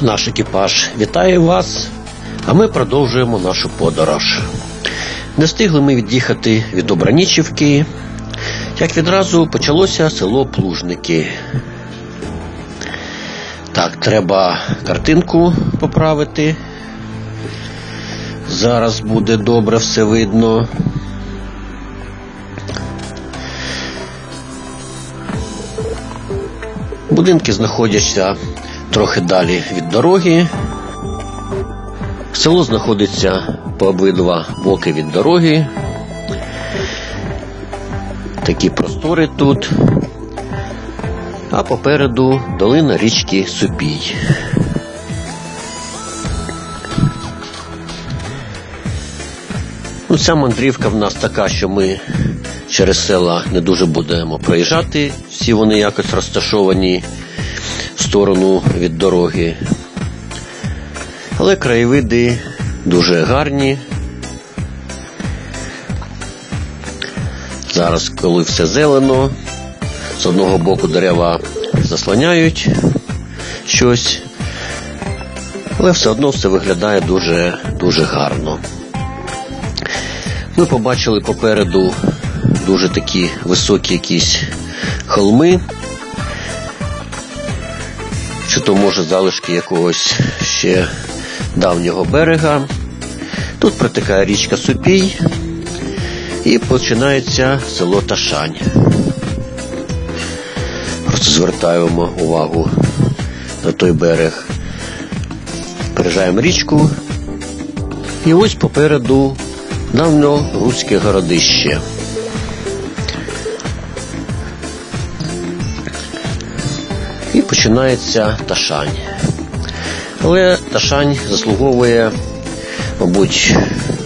наш екіпаж вітає вас, а ми продовжуємо нашу подорож. Не встигли ми від'їхати від Обранічівки, як відразу почалося село Плужники. Так, треба картинку поправити. Зараз буде добре все видно. Будинки знаходяться трохи далі від дороги. Село знаходиться по обидва боки від дороги. Такі простори тут. А попереду долина річки Супій. Ну, ця мандрівка в нас така, що ми через села не дуже будемо проїжджати. Всі вони якось розташовані в сторону від дороги. Але краєвиди дуже гарні. Зараз, коли все зелено, з одного боку дерева заслоняють щось, але все одно все виглядає дуже, дуже гарно. Ми побачили попереду дуже такі високі якісь холми, чи то може залишки якогось ще давнього берега. Тут протикає річка Супій і починається село Ташань. Просто звертаємо увагу на той берег. Переїжджаємо річку. І ось попереду давньоруське городище. І починається Ташань. Але Ташань заслуговує, мабуть,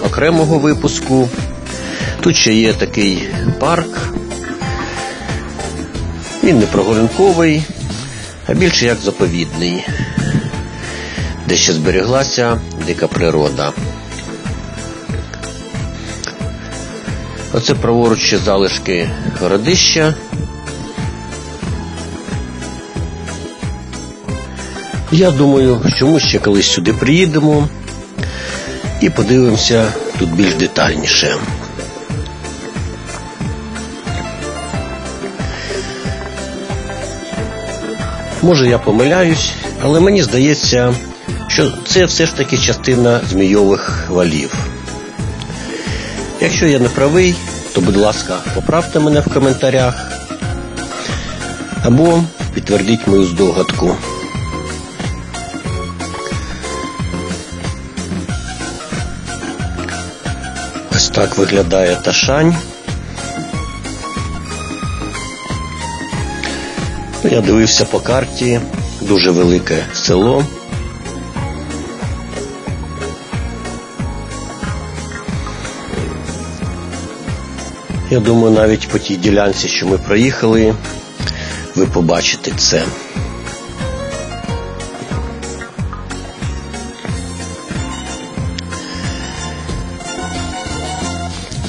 окремого випуску. Тут ще є такий парк. Він не прогулянковий, а більше як заповідний, де ще зберіглася дика природа. Оце праворуч ще залишки городища. Я думаю, що ми ще колись сюди приїдемо і подивимося тут більш детальніше. Може я помиляюсь, але мені здається, що це все ж таки частина змійових валів. Якщо я не правий, то будь ласка, поправте мене в коментарях або підтвердіть мою здогадку. Так виглядає Ташань. Я дивився по карті, дуже велике село. Я думаю, навіть по тій ділянці, що ми проїхали, ви побачите це.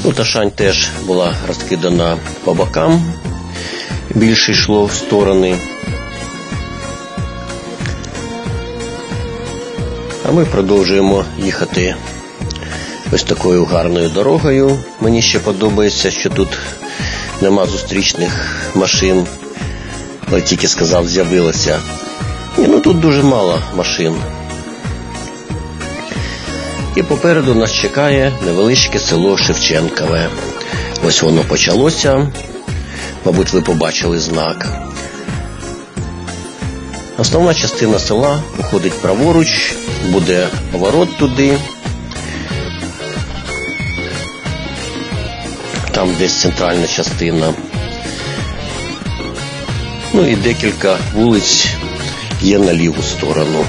Ну, Ташань теж була розкидана по бокам, більше йшло в сторони. А ми продовжуємо їхати ось такою гарною дорогою. Мені ще подобається, що тут нема зустрічних машин. Але тільки сказав, з'явилося. Ну тут дуже мало машин. І попереду нас чекає невеличке село Шевченкове. Ось воно почалося. Мабуть, ви побачили знак. Основна частина села уходить праворуч, буде поворот туди. Там десь центральна частина. Ну і декілька вулиць є на ліву сторону.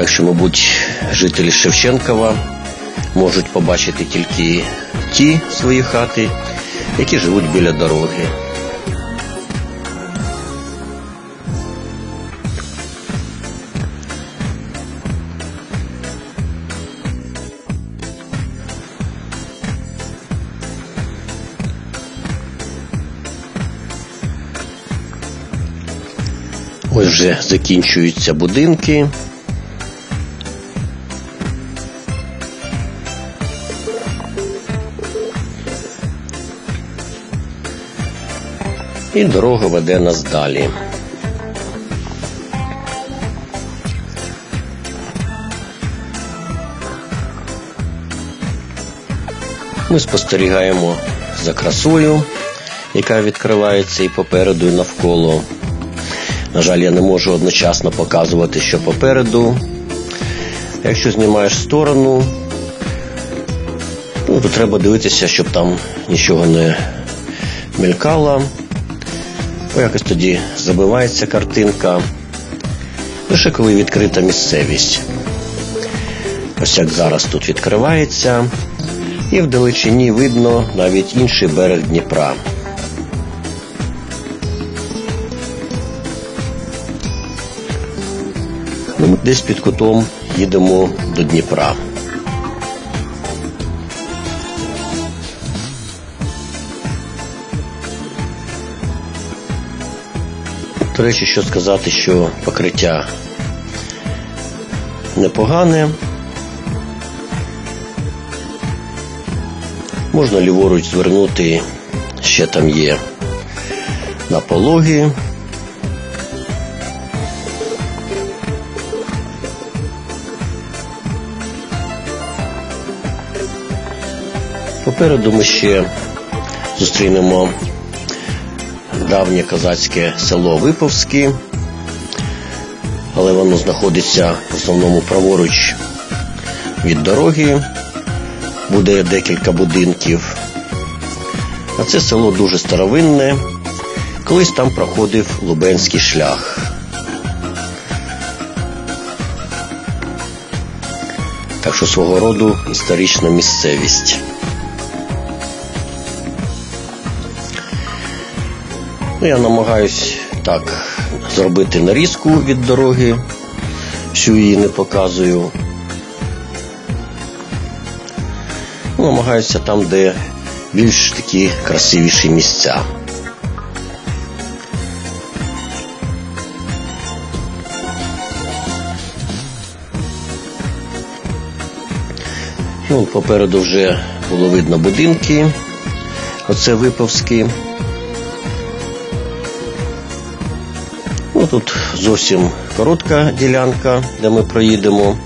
Так що, мабуть, жителі Шевченкова можуть побачити тільки ті свої хати, які живуть біля дороги. Ось вже закінчуються будинки. І дорога веде нас далі. Ми спостерігаємо за красою, яка відкривається і попереду, і навколо. На жаль, я не можу одночасно показувати, що попереду. Якщо знімаєш сторону, ну, то треба дивитися, щоб там нічого не мелькало. Якось тоді забивається картинка. Лише коли відкрита місцевість. Ось як зараз тут відкривається, і вдалечині видно навіть інший берег Дніпра. Ну, ми десь під кутом їдемо до Дніпра. До речі, що сказати, що покриття непогане. Можна ліворуч звернути, ще там є на пологи. Попереду ми ще зустрінемо давнє козацьке село Виповське, але воно знаходиться в основному праворуч від дороги, буде декілька будинків. А це село дуже старовинне. Колись там проходив Лубенський шлях. Так що свого роду історична місцевість. Ну, я намагаюсь так зробити нарізку від дороги, всю її не показую. Ну, намагаюся там, де більш такі красивіші місця. Ну, попереду вже було видно будинки. Оце Виповські. Тут зовсім коротка ділянка, де ми проїдемо.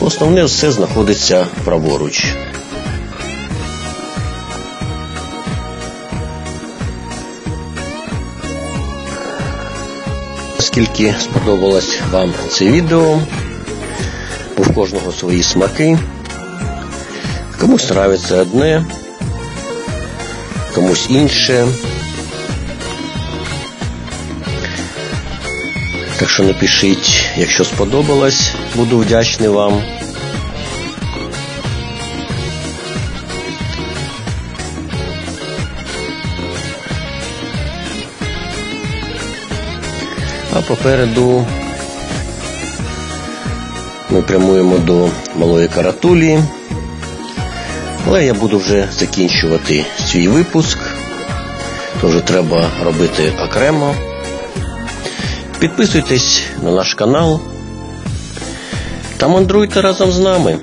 Основне все знаходиться праворуч. Наскільки сподобалось вам це відео, бо кожного свої смаки. Комусь нравиться одне, комусь інше. Так що напишіть, якщо сподобалось, буду вдячний вам. А попереду ми прямуємо до малої каратулі. Але я буду вже закінчувати свій випуск. Тож треба робити окремо. Підписуйтесь на наш канал та мандруйте разом з нами.